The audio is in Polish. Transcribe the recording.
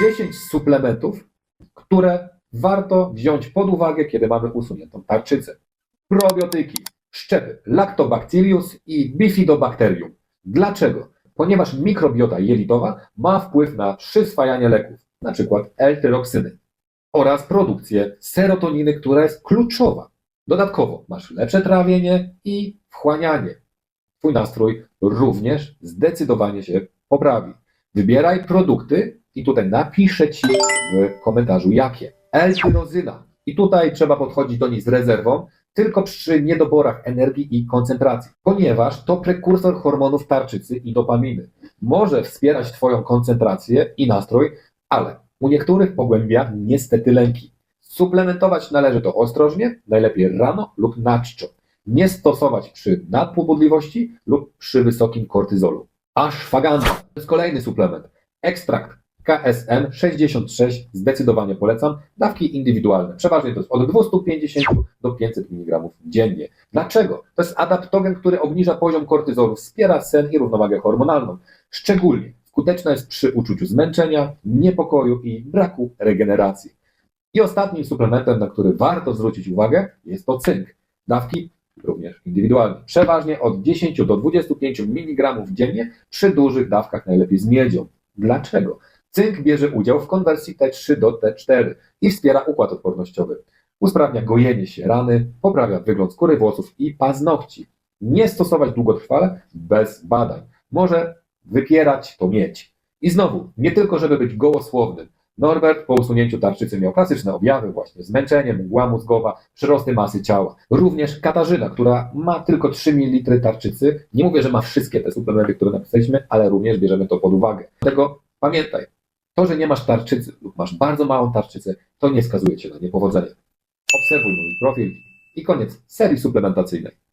10 suplementów, które warto wziąć pod uwagę, kiedy mamy usuniętą tarczycę. Probiotyki, szczepy Lactobacillus i Bifidobacterium. Dlaczego? Ponieważ mikrobiota jelitowa ma wpływ na przyswajanie leków, przykład L-tyroksyny oraz produkcję serotoniny, która jest kluczowa. Dodatkowo masz lepsze trawienie i wchłanianie. Twój nastrój również zdecydowanie się poprawi. Wybieraj produkty i tutaj napiszę Ci w komentarzu jakie. L-tyrozyna. I tutaj trzeba podchodzić do niej z rezerwą, tylko przy niedoborach energii i koncentracji, ponieważ to prekursor hormonów tarczycy i dopaminy. Może wspierać Twoją koncentrację i nastrój, ale u niektórych pogłębia niestety lęki. Suplementować należy to ostrożnie, najlepiej rano lub na czczo. Nie stosować przy nadpobudliwości lub przy wysokim kortyzolu. Ashwagandha to jest kolejny suplement. Ekstrakt KSM 66 zdecydowanie polecam. Dawki indywidualne. Przeważnie to jest od 250 do 500 mg dziennie. Dlaczego? To jest adaptogen, który obniża poziom kortyzolu, wspiera sen i równowagę hormonalną. Szczególnie skuteczna jest przy uczuciu zmęczenia, niepokoju i braku regeneracji. I ostatnim suplementem, na który warto zwrócić uwagę, jest to cynk. Dawki również indywidualnie. Przeważnie od 10 do 25 mg dziennie, przy dużych dawkach najlepiej z miedzią. Dlaczego? Cynk bierze udział w konwersji T3 do T4 i wspiera układ odpornościowy. Usprawnia gojenie się rany, poprawia wygląd skóry, włosów i paznokci. Nie stosować długotrwale bez badań. Może wypierać to mieć. I znowu, nie tylko żeby być gołosłownym. Norbert po usunięciu tarczycy miał klasyczne objawy, właśnie zmęczenie, mgła mózgowa, przyrosty masy ciała. Również Katarzyna, która ma tylko 3 ml tarczycy. Nie mówię, że ma wszystkie te suplementy, które napisaliśmy, ale również bierzemy to pod uwagę. Dlatego pamiętaj, to, że nie masz tarczycy lub masz bardzo małą tarczycę, to nie skazuje cię na niepowodzenie. Obserwuj mój profil i koniec serii suplementacyjnej.